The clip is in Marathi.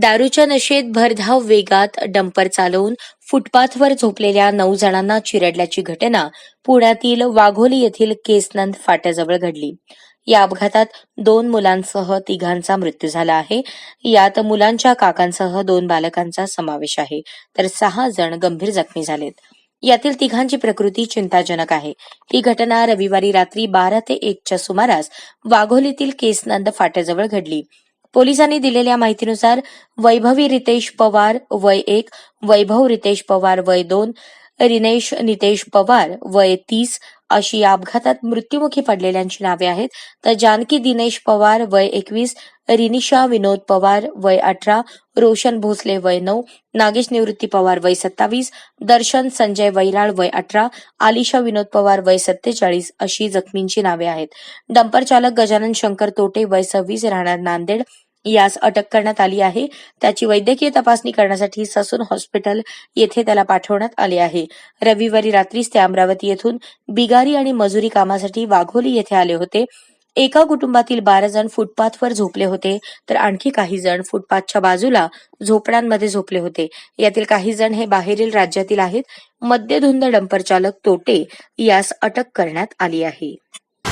दारूच्या नशेत भरधाव वेगात डंपर चालवून फुटपाथवर झोपलेल्या नऊ जणांना चिरडल्याची घटना पुण्यातील वाघोली येथील केसनंद फाट्याजवळ घडली. या अपघातात दोन मुलांसह तिघांचा मृत्यू झाला आहे. यात मुलांच्या काकांसह दोन बालकांचा समावेश आहे. तर सहा जण गंभीर जखमी झालेत. यातील तिघांची प्रकृती चिंताजनक आहे. ही घटना रविवारी रात्री बारा ते एकच्या सुमारास वाघोलीतील केसनंद फाट्याजवळ घडली. पोलिसांनी दिलेल्या माहितीनुसार वैभवी रितेश पवार वय एक वैभव रितेश पवार वय दोन रिनेश नितेश पवार वय तीस अशी या अपघातात मृत्युमुखी पडलेल्यांची नावे आहेत. तर जानकी दिनेश पवार वय एकवीस रिनिशा विनोद पवार वय अठरा रोशन भोसले वय नऊ नागेश निवृत्ती पवार वय सत्तावीस दर्शन संजय वैराळ वय अठरा आलिशा विनोद पवार वय सत्तेचाळीस अशी जखमींची नावे आहेत. डंपर चालक गजानन शंकर तोटे वय सव्वीस राहणार नांदेड यास अटक करण्यात आली आहे. त्याची वैद्यकीय तपासणी करण्यासाठी ससून हॉस्पिटल येथे त्याला पाठवण्यात आले आहे. रविवारी रात्रीच ते अमरावती येथून बिगारी आणि मजुरी कामासाठी वाघोली येथे आले होते. एका कुटुंबातील बारा जण फुटपाथवर झोपले होते तर आणखी काही जण फुटपाथच्या बाजूला झोपड्यांमध्ये झोपले होते. यातील काही जण हे बाहेरील राज्यातील आहेत. मद्यधुंद डंपर चालक तोटे यास अटक करण्यात आली आहे.